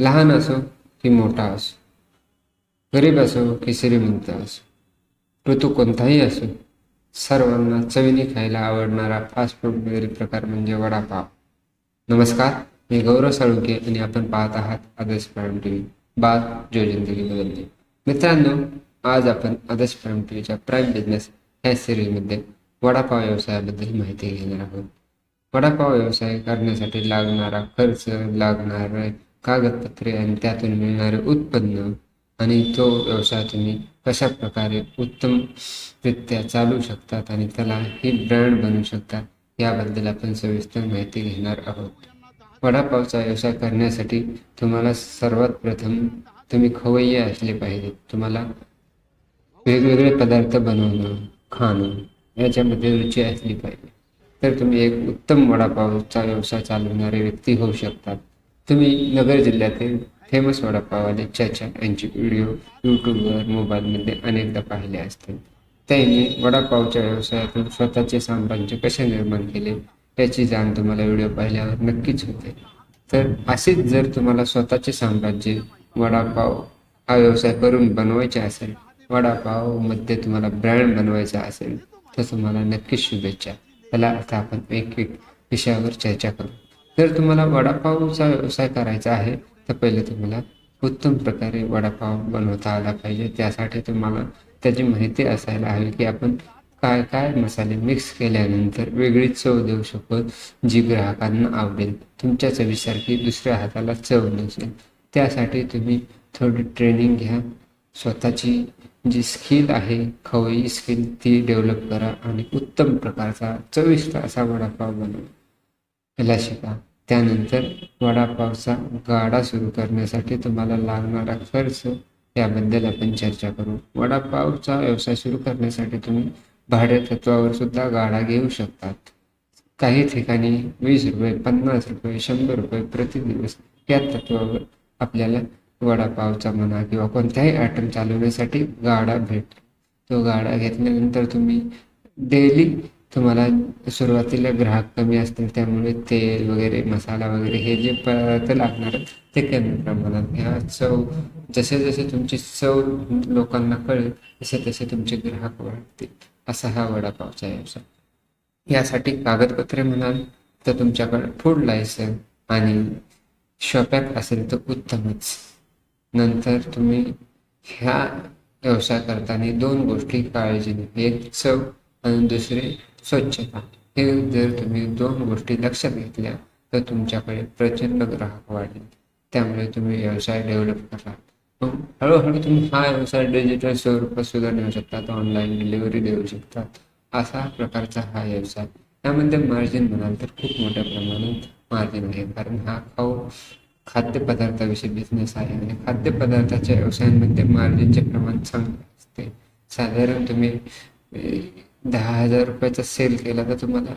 लहान असो की मोठा असो गरीब असो की श्रीमंत असो ऋतू कोणताही असो सर्वांना चवीने खायला आवडणारा फास्ट फूड वगैरे प्रकार म्हणजे वडापाव. नमस्कार मी गौरव साळुंके आणि आपण पाहत आहात आदर्श प्राईम टी व्ही बात जो जिंदगी बदलली मित्रांनो आज आपण आदर्श प्राईम टी व्हीच्या प्राईम बिझनेस ह्या सिरीजमध्ये वडापाव व्यवसायाबद्दल माहिती घेणार आहोत. वडापाव व्यवसाय करण्यासाठी लागणारा खर्च लागणारे कागदपत्रे आणि त्यातून मिळणारे उत्पन्न आणि तो व्यवसाय तुम्ही कशा प्रकारे उत्तमरित्या चालू शकतात आणि त्याला ही ब्रँड बनवू शकतात याबद्दल आपण सविस्तर माहिती घेणार आहोत. वडापावचा व्यवसाय करण्यासाठी तुम्हाला सर्वात प्रथम तुम्ही खवय्ये असले पाहिजेत. तुम्हाला वेगवेगळे पदार्थ बनवणं खाणं याच्यामध्ये रुची असली पाहिजे. तर तुम्ही एक उत्तम वडापावचा व्यवसाय चालवणारे व्यक्ती होऊ शकतात. तुम्ही नगर जिल्ह्यातील फेमस वडापाववाले चाचा यांचे व्हिडिओ यूट्यूबवर मोबाईलमध्ये अनेकदा पाहिले असतील. त्यांनी वडापावच्या व्यवसायातून स्वतःचे साम्राज्य कसे निर्माण केले याची जाण तुम्हाला व्हिडिओ पाहिल्यावर नक्कीच होते. तर असेच जर तुम्हाला स्वतःचे साम्राज्य वडापाव हा व्यवसाय करून बनवायचे असेल वडापावमध्ये तुम्हाला ब्रँड बनवायचा असेल तर तुम्हाला नक्कीच शुभेच्छा. त्याला आता आपण एक एक विषयावर चर्चा करू. जर तुम्हाला वडापावचा व्यवसाय करायचा आहे तर पहिले तुम्हाला उत्तम प्रकारे वडापाव बनवता आला पाहिजे. त्यासाठी तुम्हाला त्याची माहिती असायला हवी की आपण काय काय मसाले मिक्स केल्यानंतर वेगळी चव देऊ शकतो जी ग्राहकांना आवडेल. तुमच्या चवीसारखी दुसऱ्या हाताला चव नसेल. त्यासाठी तुम्ही थोडी ट्रेनिंग घ्या. स्वतःची जी स्किल आहे खवई स्किल ती डेव्हलप करा आणि उत्तम प्रकारचा चविष्ट असा वडापाव बनवा. याला शिका. त्यानंतर वडापावचा गाडा सुरू करण्यासाठी तुम्हाला लागणारा खर्च याबद्दल आपण चर्चा करू. वडापावचा व्यवसाय सुरू करण्यासाठी तुम्ही भाडेतत्वावर सुद्धा गाडा घेऊ शकतात. काही ठिकाणी वीस रुपये पन्नास रुपये शंभर रुपये प्रति दिवस या तत्वावर आपल्याला वडापावचा म्हणा किंवा कोणत्याही आयटम चालवण्यासाठी गाडा भेटतो. तो गाडा घेतल्यानंतर तुम्ही डेली तुम्हाला सुरुवातीला ग्राहक कमी असतील त्यामुळे तेल वगैरे मसाला वगैरे हे जे पदार्थ लागणार ते कमी प्रमाणात घ्या. चव जसे जसे तुमची चव लोकांना कळेल तसे तसे तुमचे ग्राहक वाढतील असा हा वडापावचा व्यवसाय. यासाठी कागदपत्रे म्हणाल तर तुमच्याकडे फूड लायसन आणि शॉपॅक असेल तर उत्तमच. नंतर तुम्ही ह्या व्यवसाय करताना दोन गोष्टी काळजीने एक चव आणि दुसरे स्वच्छता. हे जर तुम्ही दोन गोष्टी लक्षात घेतल्या तर तुमच्याकडे प्रचंड ग्राहक वाढेल. त्यामुळे तुम्ही व्यवसाय डेव्हलप करा. मग हळूहळू तुम्ही हा व्यवसाय डिजिटल स्वरूपात सुद्धा देऊ शकतात ऑनलाईन डिलिव्हरी देऊ शकतात असा प्रकारचा हा व्यवसाय. यामध्ये मार्जिन म्हणाल तर खूप मोठ्या प्रमाणात मार्जिन आहे. कारण हा खाऊ खाद्यपदार्थाविषयी बिझनेस आहे. आणि खाद्यपदार्थाच्या व्यवसायांमध्ये मार्जिनचे प्रमाण चांगले असते. साधारण तुम्ही दहा हजार रुपयाचा सेल केला तर तुम्हाला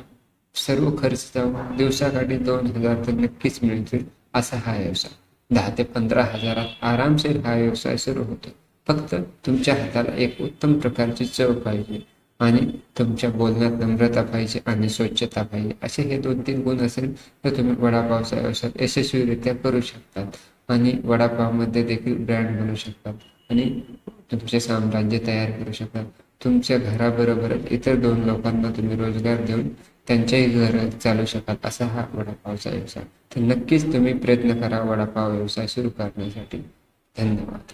सर्व खर्च जाऊन दिवसाकाठी दोन हजार तर नक्कीच मिळतील असा हा व्यवसाय. दहा ते पंधरा हजारात आरामशीर हा व्यवसाय सुरू होतो. फक्त तुमच्या हाताला एक उत्तम प्रकारची चव पाहिजे आणि तुमच्या बोलण्यात नम्रता पाहिजे आणि स्वच्छता पाहिजे. असे हे दोन तीन गुण असेल तर तुम्ही वडापावचा व्यवसाय यशस्वीरित्या करू शकतात आणि वडापावमध्ये देखील ब्रँड बनवू शकतात आणि तुमचे साम्राज्य तयार करू शकतात. तुमच्या घराबरोबरच इतर दोन लोकांना तुम्ही रोजगार देऊन त्यांच्याही घर चालू शकाल असा हा वडापावचा व्यवसाय. तर नक्कीच तुम्ही प्रयत्न करा वडापाव व्यवसाय सुरू करण्यासाठी. धन्यवाद.